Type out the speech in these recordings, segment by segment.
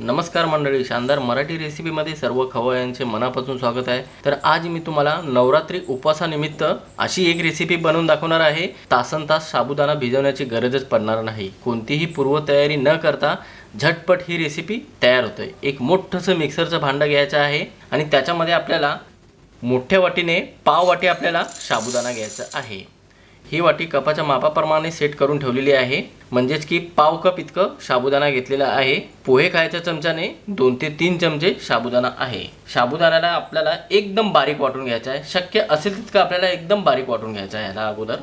नमस्कार मंडळी शानदार मराठी रेसिपीमध्ये सर्व खवयांचे मनापासून स्वागत आहे. तर आज मी तुम्हाला नवरात्री उपवासानिमित्त अशी एक रेसिपी बनवून दाखवणार आहे. तासन तास साबुदाणा भिजवण्याची गरजच पडणार नाही. कोणतीही पूर्वतयारी न करता झटपट ही रेसिपी तयार होते एक मोठंसं मिक्सरचं भांडं घ्यायचं आहे आणि त्याच्यामध्ये आपल्याला मोठ्या वाटीने पाव वाटी आपल्याला साबुदाणा घ्यायचा आहे. ही वाटी कपाच्या मापाप्रमाणे सेट करून ठेवलेली आहे. म्हणजेच की पाव कप इतकं साबुदाणा घेतलेला आहे. पोहे खायच्या चमच्याने दोन ते तीन चमचे साबुदाणा आहे. साबुदाण्याला आपल्याला एकदम बारीक वाटून घ्यायचा आहे. शक्य असेल तितकं आपल्याला एकदम बारीक वाटून घ्यायचं आहे ह्याला अगोदर.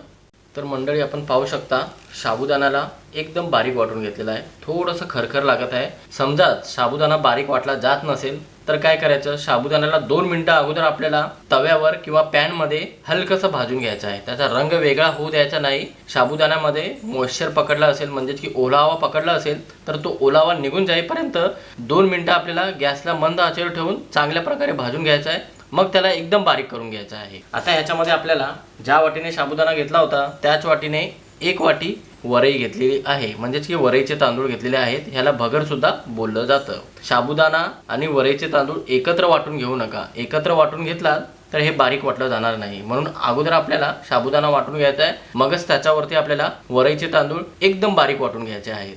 तर मंडळी आपण पाहू शकता साबुदाण्याला एकदम बारीक वाटून घेतलेला आहे. थोडंसं खरखर लागत आहे. समजा साबुदाणा बारीक वाटला जात नसेल तर काय करायचं? साबुदाण्याला दोन मिनटं अगोदर आपल्याला तव्यावर किंवा पॅनमध्ये हलकंसं भाजून घ्यायचं आहे. त्याचा रंग वेगळा होऊ द्यायचा नाही. साबुदाण्यामध्ये मॉइश्चर पकडला असेल म्हणजेच की ओलावा पकडला असेल तर तो ओलावा निघून जाईपर्यंत दोन मिनटं आपल्याला गॅसला मंद आचेवर ठेवून चांगल्या प्रकारे भाजून घ्यायचा आहे. मग त्याला एकदम बारीक करून घ्यायचं आहे. आता ह्याच्यामध्ये आपल्याला ज्या वाटीने साबुदाणा घेतला होता त्याच वाटीने एक वाटी वरई घेतलेली आहे. म्हणजेच की वरईचे तांदूळ घेतलेले आहेत. ह्याला भगर सुद्धा बोललं जातं. साबुदाणा आणि वरईचे तांदूळ एकत्र वाटून घेऊ नका. एकत्र वाटून घेतलात तर हे बारीक वाटलं जाणार नाही. म्हणून अगोदर आपल्याला साबुदाणा वाटून घ्यायचा आहे. मगच त्याच्यावरती आपल्याला वरईचे तांदूळ एकदम बारीक वाटून घ्यायचे आहेत.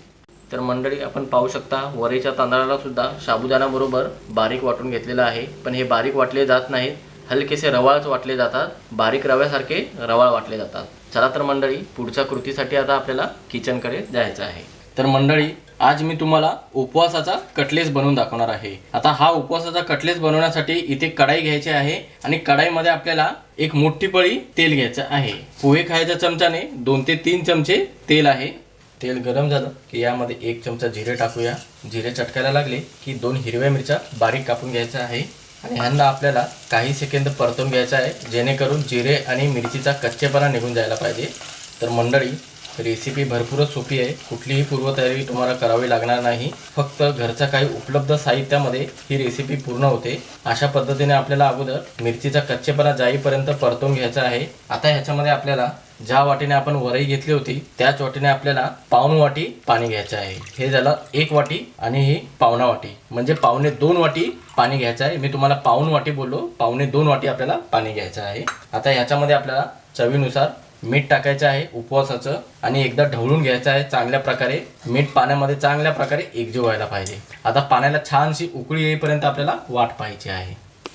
तर मंडळी आपण पाहू शकता वरेच्या तांदळाला सुद्धा साबुदाणाबरोबर बारीक वाटून घेतलेलं आहे. पण हे बारीक वाटले जात नाहीत. हलकेसे रवाळच वाटले जातात. बारीक रव्यासारखे रवाळ वाटले जातात. चला तर मंडळी पुढच्या कृतीसाठी आता आपल्याला किचनकडे जायचं आहे. तर मंडळी आज मी तुम्हाला उपवासाचा कटलेस बनवून दाखवणार आहे. आता हा उपवासाचा कटलेस बनवण्यासाठी इथे कढाई घ्यायची आहे आणि कढाईमध्ये आपल्याला एक मोठी पळी तेल घ्यायचं आहे. पोहे खायच्या चमच्याने दोन ते तीन चमचे तेल आहे. तेल गरम झालं की यामध्ये एक चमचा जिरे टाकूया. जिरे चटकायला लागले की दोन हिरव्या मिरच्या बारीक कापून घ्यायचा आहे. आणि ह्यांना आपल्याला काही सेकंद परतून घ्यायचं आहे जेणेकरून जिरे आणि मिरचीचा कच्चेपणा निघून जायला पाहिजे. तर मंडळी रेसिपी भरपूरच सोपी आहे. कुठलीही पूर्वतयारी तुम्हाला करावी लागणार नाही. फक्त घरच्या काही उपलब्ध साहित्यामध्ये ही रेसिपी पूर्ण होते. अशा पद्धतीने आपल्याला अगोदर मिरचीचा कच्चेपणा जाईपर्यंत परतून घ्यायचा आहे. आता ह्याच्यामध्ये आपल्याला ज्या वाटीने आपण वरई घेतली होती त्याच वाटीने आपल्याला पाऊन वाटी पाणी घ्यायचं आहे. हे झालं एक वाटी आणि ही पावणा वाटी. म्हणजे पावणे दोन वाटी पाणी घ्यायचं आहे. मी तुम्हाला पाऊन वाटी बोललो. पावणे दोन वाटी आपल्याला पाणी घ्यायचं आहे. आता ह्याच्यामध्ये आपल्याला चवीनुसार मीठ टाकायचं आहे उपवासाचं आणि एकदा ढवळून घ्यायचं आहे चांगल्या प्रकारे. मीठ पाण्यामध्ये चांगल्या प्रकारे एकजीव व्हायला पाहिजे. आता पाण्याला छानशी उकळी येईपर्यंत आपल्याला वाट पाहायची आहे.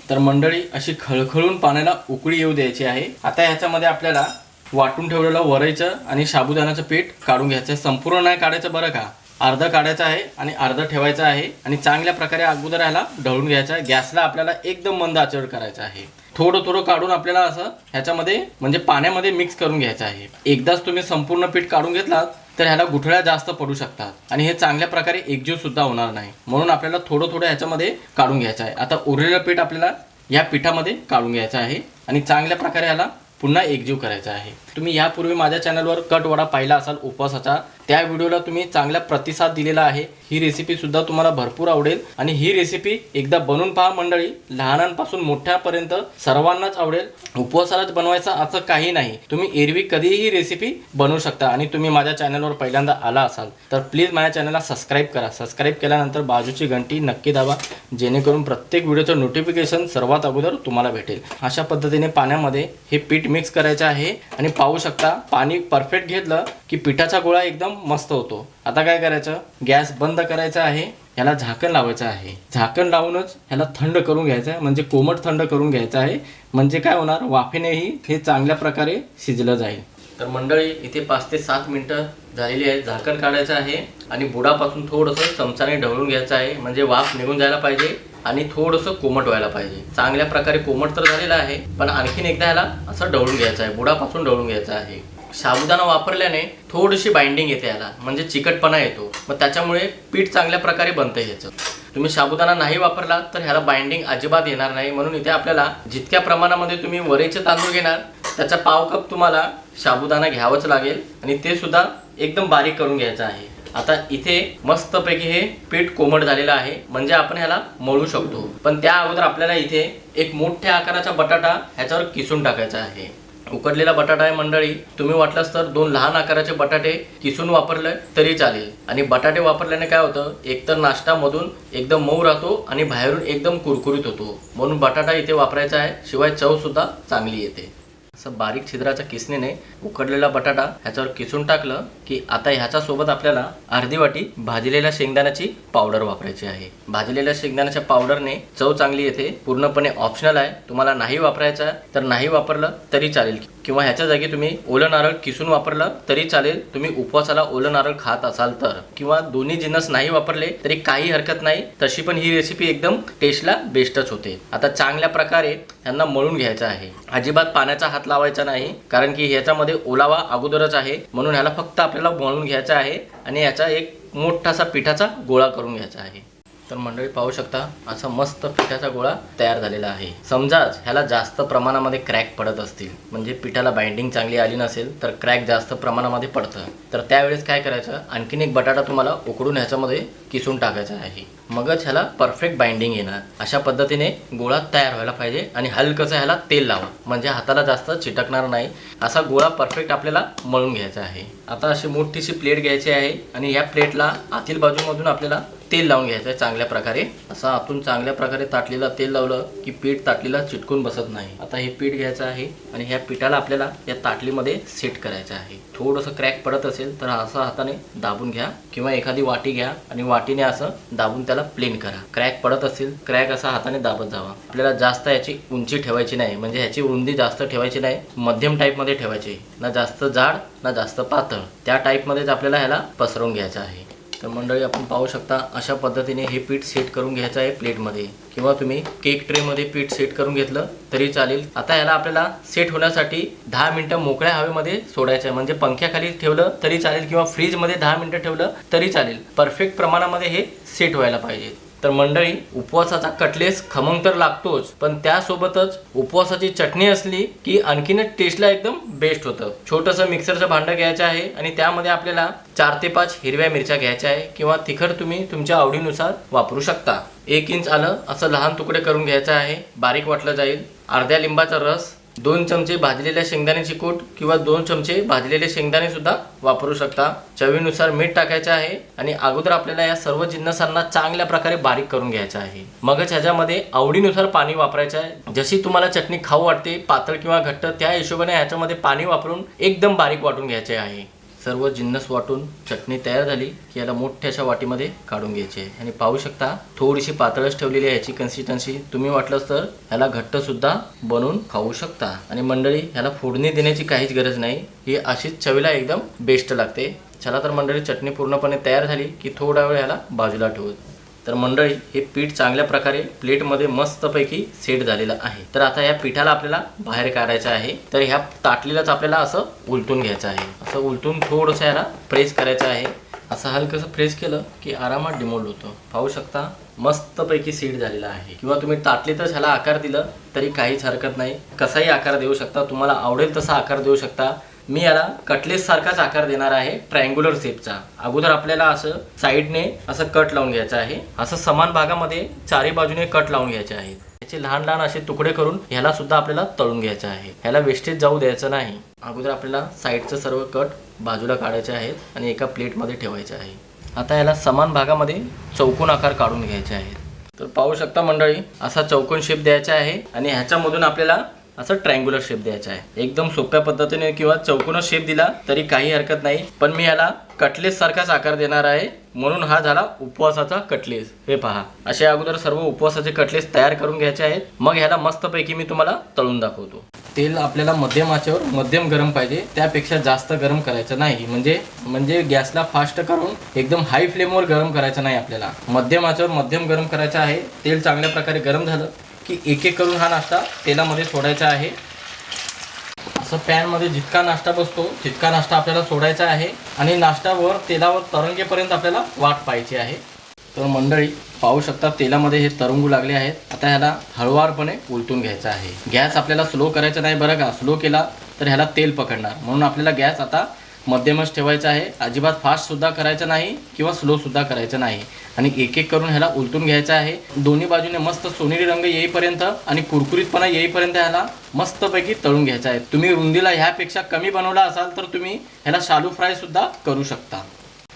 तर मंडळी अशी खळखळून पाण्याला उकळी येऊ द्यायची आहे. आता ह्याच्यामध्ये आपल्याला वाटून ठेवलेलं वरईचं आणि साबुदाण्याचं पीठ काढून घ्यायचं आहे. संपूर्ण नाही काढायचं बरं का? अर्ध काढायचा आहे आणि अर्ध ठेवायचं आहे आणि चांगल्या प्रकारे अगोदर ह्याला ढवळून घ्यायचं आहे. गॅसला आपल्याला एकदम मंद आचरण करायचं आहे. थोडं थोडं काढून आपल्याला असं ह्याच्यामध्ये म्हणजे पाण्यामध्ये मिक्स करून घ्यायचं आहे. एकदाच तुम्ही संपूर्ण पीठ काढून घेतलात तर ह्याला गुठळ्या जास्त पडू शकतात. आणि हे चांगल्या प्रकारे एकजीव सुद्धा होणार नाही. म्हणून आपल्याला थोडं थोडं ह्याच्यामध्ये काढून घ्यायचं आहे. आता उरलेलं पीठ आपल्याला या पिठामध्ये काढून घ्यायचं आहे. आणि चांगल्या प्रकारे ह्याला पुन्हा एकजीव करायचा आहे. तुम्ही यापूर्वी माझ्या चॅनलवर कट वडा पाहिला असाल उपवासाचा त्या व्हिडिओला तुम्ही चांगला प्रतिसाद दिलेला आहे. ही रेसिपी सुद्धा तुम्हाला भरपूर आवडेल. आणि ही रेसिपी एकदा बनवून पहा मंडळी. लहानांपासून मोठ्यापर्यंत सर्वांनाच आवडेल. उपवासालाच बनवायचं असं काही नाही. तुम्ही एरवी कधीही ही रेसिपी बनवू शकता आणि तुम्ही माझ्या चॅनलवर पहिल्यांदा आला असाल तर प्लीज माझ्या चॅनलला सबस्क्राईब करा. सबस्क्राईब केल्यानंतर बाजूची घंटी नक्की दाबा. जेणेकरून प्रत्येक व्हिडिओचं नोटिफिकेशन सर्वात अगोदर तुम्हाला भेटेल. अशा पद्धतीने पाण्यामध्ये हे पीठ मिक्स करायचं आहे. आणि पाहू शकता. पाणी परफेक्ट घेतलं की पिठाचा गोळा एकदम मस्त होतो. आता काय करायचं? गॅस बंद करायचा आहे. याला झाकण लावायचं आहे. झाकण लावूनच ह्याला थंड करून घ्यायचं आहे. म्हणजे कोमट थंड करून घ्यायचं आहे. म्हणजे काय होणार? वाफेनेही हे चांगल्या प्रकारे शिजलं जाईल. तर मंडळी इथे पाच ते सात मिनटं झालेली आहे झाकण काढायचं आहे आणि बुडापासून थोडंसं चमचाने ढवळून घ्यायचं आहे. म्हणजे वाफ निघून जायला पाहिजे. आणि थोडंसं कोमट व्हायला पाहिजे. चांगल्या प्रकारे कोमट तर झालेलं आहे पण आणखीन एकदा ह्याला असं ढवळून घ्यायचं आहे बुडापासून ढवळून घ्यायचं आहे. साबुदाणा वापरल्याने थोडीशी बाइंडिंग येते याला म्हणजे चिकटपणा येतो. मग त्याच्यामुळे पीठ चांगल्या प्रकारे बनतं ह्याचं. तुम्ही साबुदाणा नाही वापरला तर ह्याला बाइंडिंग अजिबात येणार नाही. म्हणून इथे आपल्याला जितक्या प्रमाणामध्ये तुम्ही वरेचे तांदूळ घेणार त्याचा पाव कप तुम्हाला साबुदाणा घ्यावंच लागेल आणि ते सुद्धा एकदम बारीक करून घ्यायचं आहे. आता इथे मस्तपैकी हे पीठ कोमट झालेलं आहे. म्हणजे आपण ह्याला मळू शकतो. पण त्या अगोदर आपल्याला इथे एक मोठ्या आकाराचा बटाटा ह्याच्यावर किसून टाकायचा आहे. उकडलेला बटाटा आहे मंडळी. तुम्ही वाटलास तर दोन लहान आकाराचे बटाटे किसून वापरले तरी चालेल. आणि बटाटे वापरल्याने काय होतं? एकतर नाश्तामधून एकदम मऊ राहतो आणि बाहेरून एकदम कुरकुरीत होतो. म्हणून बटाटा इथे वापरायचा आहे. शिवाय चव सुद्धा चांगली येते. असं बारीक छिद्राच्या किसणीने उकडलेला बटाटा ह्याच्यावर किसून टाकलं की आता ह्याच्या सोबत आपल्याला अर्धी वाटी भाजलेल्या शेंगदाण्याची पावडर वापरायची आहे. भाजलेल्या शेंगदाण्याच्या पावडरने चव चांगली येते. पूर्णपणे ऑप्शनल आहे. तुम्हाला नाही वापरायचं आहे तर नाही वापरलं तरी चालेल. किंवा ह्याच्या जागी तुम्ही ओलं नारळ किसून वापरलं तरी चालेल. तुम्ही उपवासाला ओलं नारळ खात असाल तर. किंवा दोन्ही जिन्नस नाही वापरले तरी काही हरकत नाही. तशी पण ही रेसिपी एकदम टेस्टला बेस्टच होते. आता चांगल्या प्रकारे त्यांना मळून घ्यायचं आहे. अजिबात पाण्याचा हात लावायचा नाही कारण की ह्याच्यामध्ये ओलावा अगोदरच आहे. म्हणून ह्याला फक्त आपल्याला मळून घ्यायचा आहे आणि ह्याचा एक मोठासा पिठाचा गोळा करून घ्यायचा आहे. तर मंडळी पाहू शकता असा मस्त पिठाचा गोळा तयार झालेला आहे. समजाच ह्याला जास्त प्रमाणामध्ये क्रॅक पडत असतील म्हणजे पिठाला बाइंडिंग चांगली आली नसेल तर क्रॅक जास्त प्रमाणामध्ये पडतं. तर त्यावेळेस काय करायचं आणखीन एक बटाटा तुम्हाला उकडून ह्याच्यामध्ये किसून टाकायचा आहे. मगच ह्याला परफेक्ट बाइंडिंग येणार. अशा पद्धतीने गोळा तयार व्हायला पाहिजे आणि हलकंसं ह्याला तेल लावा. म्हणजे हाताला जास्त चिटकणार नाही. असा गोळा परफेक्ट आपल्याला मळून घ्यायचा आहे. आता अशी मोठीशी प्लेट घ्यायची आहे आणि या प्लेटला आतील बाजूमधून आपल्याला तेल लावून घ्यायचं आहे चांगल्या प्रकारे. असं आतून चांगल्या प्रकारे ताटलेलं तेल लावलं की पीठ ताटलीला चिटकून बसत नाही. आता हे पीठ घ्यायचं आहे आणि ह्या पिठाला आपल्याला या ताटलीमध्ये सेट करायचं आहे. थोडंसं क्रॅक पडत असेल तर असं हाताने दाबून घ्या किंवा एखादी वाटी घ्या आणि वाटीने असं दाबून त्याला प्लेन करा. क्रॅक पडत असेल क्रॅक असा हाताने दाबत जावा. आपल्याला जास्त याची उंची ठेवायची नाही. म्हणजे ह्याची रुंदी जास्त ठेवायची नाही. मध्यम टाईपमध्ये ठेवायची. ना जास्त जाड ना जास्त पातळ. त्या टाईपमध्येच आपल्याला ह्याला पसरवून घ्यायचं आहे. तर मंडळी आपण पाहू शकता अशा पद्धतीने हे पीठ सेट करून घ्यायचं आहे प्लेटमध्ये. किंवा तुम्ही केक ट्रेमध्ये पीठ सेट करून घेतलं तरी चालेल. आता याला आपल्याला सेट होण्यासाठी दहा मिनटं मोकळ्या हवेमध्ये सोडायचं आहे. म्हणजे पंख्याखाली ठेवलं तरी चालेल किंवा फ्रीजमध्ये दहा मिनटं ठेवलं तरी चालेल. परफेक्ट प्रमाणामध्ये हे सेट व्हायला पाहिजे. तर मंडळी उपवासाचा कटलेस खमंग तर लागतोच पण त्यासोबतच उपवासाची चटणी असली की आणखीनच टेस्टला एकदम बेस्ट होतं. छोटंसं मिक्सरचं भांडं घ्यायचं आहे आणि त्यामध्ये आपल्याला चार ते पाच हिरव्या मिरच्या घ्यायच्या आहे किंवा तिखट तुम्ही तुमच्या आवडीनुसार वापरू शकता. एक इंच आलं असं लहान तुकडे करून घ्यायचं आहे. बारीक वाटलं जाईल. अर्ध्या लिंबाचा रस दोन चमचे भाजलेल्या शेंगदाण्याची कूट किंवा दोन चमचे भाजलेले शेंगदाणे सुद्धा वापरू शकता. चवीनुसार मीठ टाकायचे आहे आणि अगोदर आपल्याला या सर्व जिन्नसांना चांगल्या प्रकारे बारीक करून घ्यायचं आहे. मगच ह्याच्यामध्ये आवडीनुसार पाणी वापरायचं आहे. जशी तुम्हाला चटणी खाऊ वाटते पातळ किंवा घट्ट त्या हिशोबाने ह्याच्यामध्ये पाणी वापरून एकदम बारीक वाटून घ्यायचे आहे. सर्व जिन्नस वाटून चटणी तयार झाली की याला मोठ्याशा वाटीमध्ये काढून घ्यायची. आहे आणि पाहू शकता थोडीशी पातळच ठेवलेली आहे याची कन्सिस्टन्सी तुम्ही वाटलंच तर ह्याला घट्ट सुद्धा बनवून खाऊ शकता. आणि मंडळी ह्याला फोडणी देण्याची काहीच गरज नाही. ही अशीच चवीला एकदम बेस्ट लागते. चला तर मंडळी चटणी पूर्णपणे तयार झाली की थोडा वेळ ह्याला बाजूला ठेवू. तर मंडळी हे पीठ चांगल्या प्रकारे प्लेटमध्ये मस्तपैकी सेट झालेलं आहे. तर आता या पिठाला आपल्याला बाहेर काढायचं आहे. तर ह्या ताटलीलाच आपल्याला असं उलटून घ्यायचं आहे. असं उलटून थोडंसं याला प्रेस करायचं आहे. असं हलकंसं प्रेस केलं की आरामात डिमोल्ड होतं. पाहू शकता मस्तपैकी सीड झालेला आहे. किंवा तुम्ही ताटलीतच ह्याला आकार दिलं तरी काहीच हरकत नाही. कसाही आकार देऊ शकता तुम्हाला आवडेल तसा आकार देऊ शकता. मी याला कटलेस सारखाच आकार देणार आहे ट्रायंग्युलर शेपचा अगोदर आपल्याला असं साईडने असं कट लावून घ्यायचं आहे. असं समान भागामध्ये चारी बाजूने कट लावून घ्यायचे आहेत त्याचे लहान लहान असे तुकडे करून ह्याला सुद्धा आपल्याला तळून घ्यायचं आहे. ह्याला वेस्टेज जाऊ द्यायचं नाही. अगोदर आपल्याला साईडचं सर्व कट बाजूला काढायचे आहेत आणि एका प्लेटमध्ये ठेवायचे आहे. आता याला समान भागामध्ये चौकोन आकार काढून घ्यायचे आहेत. तर पाहू शकता मंडळी असा चौकोन शेप द्यायचा आहे आणि ह्याच्यामधून आपल्याला असं ट्रँग्युलर शेप द्यायचा आहे. एकदम सोप्या पद्धतीने किंवा चौकोन शेप दिला तरी काही हरकत नाही. पण मी याला कटलेस सारखाच आकार देणार आहे. म्हणून हा झाला उपवासाचा कटलेस हे पहा. असे अगोदर सर्व उपवासाचे कटलेस तयार करून घ्यायचे आहेत. मग ह्याला मस्तपैकी मी तुम्हाला तळून दाखवतो. तेल आपल्याला मध्यम आचेवर मध्यम गरम पाहिजे. त्यापेक्षा जास्त गरम करायचं नाही. म्हणजे म्हणजे गॅसला फास्ट करून एकदम हाय फ्लेमवर गरम करायचं नाही आपल्याला. मध्यम आचेवर मध्यम गरम करायचं आहे. तेल चांगल्या प्रकारे गरम झालं. की एक एक करून हा नाश्ता तेलामध्ये सोडायचा आहे. असं पॅनमध्ये जितका नाश्ता बसतो तितका नाश्ता आपल्याला सोडायचा आहे आणि नाश्त्यावर तेलावर तरंगेपर्यंत आपल्याला वाट पाहायची आहे. तर मंडळी पाहू शकता तेलामध्ये हे तरंगू लागले आहेत. आता ह्याला हळुवारपणे उलटून घ्यायचा आहे. गॅस आपल्याला स्लो करायचा नाही बरं का? स्लो केला तर ह्याला तेल पकडणार. म्हणून आपल्याला गॅस आता मध्यमच ठेवायचा आहे. अजिबात फास्टसुद्धा करायचं नाही किंवा स्लोसुद्धा करायचं नाही. आणि एक एक करून ह्याला उलटून घ्यायचं आहे. दोन्ही बाजूने मस्त सोनेरी रंग येईपर्यंत आणि कुरकुरीतपणा येईपर्यंत ह्याला मस्तपैकी तळून घ्यायचा आहे. तुम्ही रुंदीला ह्यापेक्षा कमी बनवला असाल तर तुम्ही ह्याला शालू फ्रायसुद्धा करू शकता.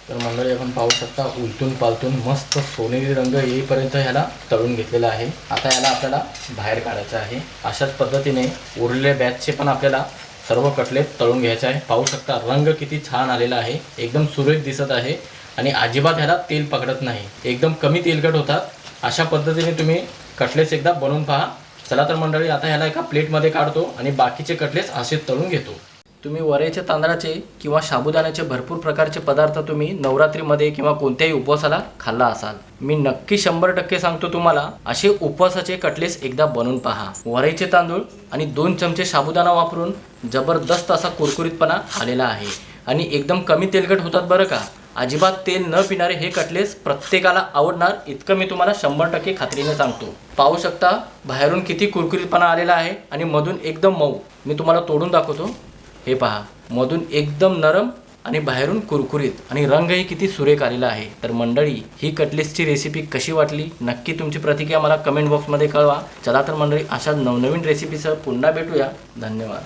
तर मंडळी आपण पाहू शकता उलटून पालटून मस्त सोनेरी रंग येईपर्यंत ह्याला तळून घेतलेला आहे. आता ह्याला आपल्याला बाहेर काढायचं आहे. अशाच पद्धतीने उरलेल्या बॅचचे पण आपल्याला सर्व कटलेट तळून घ्यायचे आहे. पाहू शकता रंग किती छान आलेला आहे. एकदम सुरेख दिसत आहे आणि अजिबात ह्याला तेल पकडत नाही. एकदम कमी तेलकट होतात. अशा पद्धतीने तुम्ही कटलेट्स एकदा बनवून पहा. चला तर मंडळी आता ह्याला एका प्लेटमध्ये काढतो आणि बाकीचे कटलेट्स असे तळून घेतो. तुम्ही वरेचे तांदळाचे किंवा साबुदाण्याचे भरपूर प्रकारचे पदार्थ तुम्ही नवरात्रीमध्ये किंवा कोणत्याही उपवासाला खाल्ला असाल. मी नक्की शंभर टक्के सांगतो तुम्हाला असे उपवासाचे कटलेस एकदा बनवून पहा. वरेचे तांदूळ आणि दोन चमचे साबुदाणा वापरून जबरदस्त असा कुरकुरीतपणा आलेला आहे. आणि एकदम कमी तेलकट होतात बरं का? अजिबात तेल न पिणारे हे कटलेस प्रत्येकाला आवडणार इतकं मी तुम्हाला शंभर टक्के खात्रीने सांगतो. पाहू शकता बाहेरून किती कुरकुरीतपणा आलेला आहे आणि मधून एकदम मऊ. मी तुम्हाला तोडून दाखवतो. हे पहा मधून एकदम नरम आणि बाहेरून कुरकुरीत आणि रंगही किती सुरेख आलेला आहे. तर मंडळी ही कटलेसची रेसिपी कशी वाटली? नक्की तुमची प्रतिक्रिया मला कमेंट बॉक्समध्ये कळवा. चला तर मंडळी अशा नवनवीन रेसिपीसह पुन्हा भेटूया. धन्यवाद.